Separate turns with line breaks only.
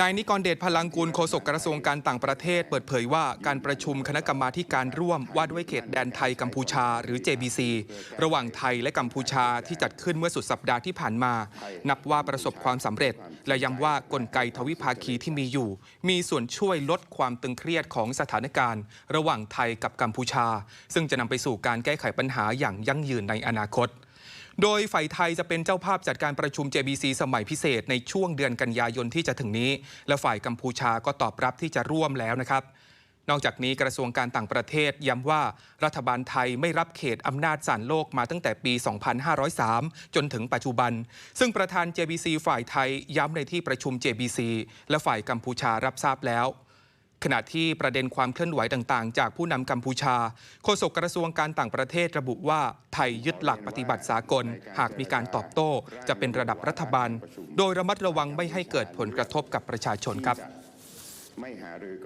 นายนิกรเดชพลังกุลโฆษกกระทรวงการต่างประเทศ เปิดเผยว่าการประชุมคณะกรรมาการร่วมว่าด้วยเขตแดนไทยกัมพูชาหรือ JBC ระหว่างไทยและกัมพูชาที่จัดขึ้นเมื่อสุดสัปดาห์ที่ผ่านมา นับว่าประสบความสำเร็จ และย้ำว่ากลไกทวิภาคีที่มีอยู่ มีส่วนช่วยลดความตึงเครียดของสถานการณ์ ระหว่างไทยกับกัมพูชา ซึ่งจะนำไปสู่การแก้ไขปัญหาอย่างยั่งยืนในอนาคต โดยฝ่ายไทยจะเป็นเจ้าภาพจัดการประชุม JBC สมัยพิเศษในช่วงเดือนกันยายนที่จะถึงนี้ และฝ่ายกัมพูชาก็ตอบรับที่จะร่วมแล้วนะครับนอกจากนี้กระทรวงการต่างประเทศย้ำว่ารัฐบาลไทยไม่รับเขตอำนาจศาลโลกมาตั้งแต่ปี 2503 จนถึงปัจจุบัน ซึ่งประธาน JBC ฝ่ายไทยย้ำในที่ประชุม JBC และฝ่ายกัมพูชารับทราบแล้ว ขณะที่ประเด็นความเคลื่อนไหวต่างๆ จากผู้นำกัมพูชา โฆษกกระทรวงการต่างประเทศระบุว่าไทยยึดหลักปฏิบัติสากล หากมีการตอบโต้ จะเป็นระดับรัฐบาล โดยระมัดระวังไม่ให้เกิดผลกระทบกับประชาชนครับ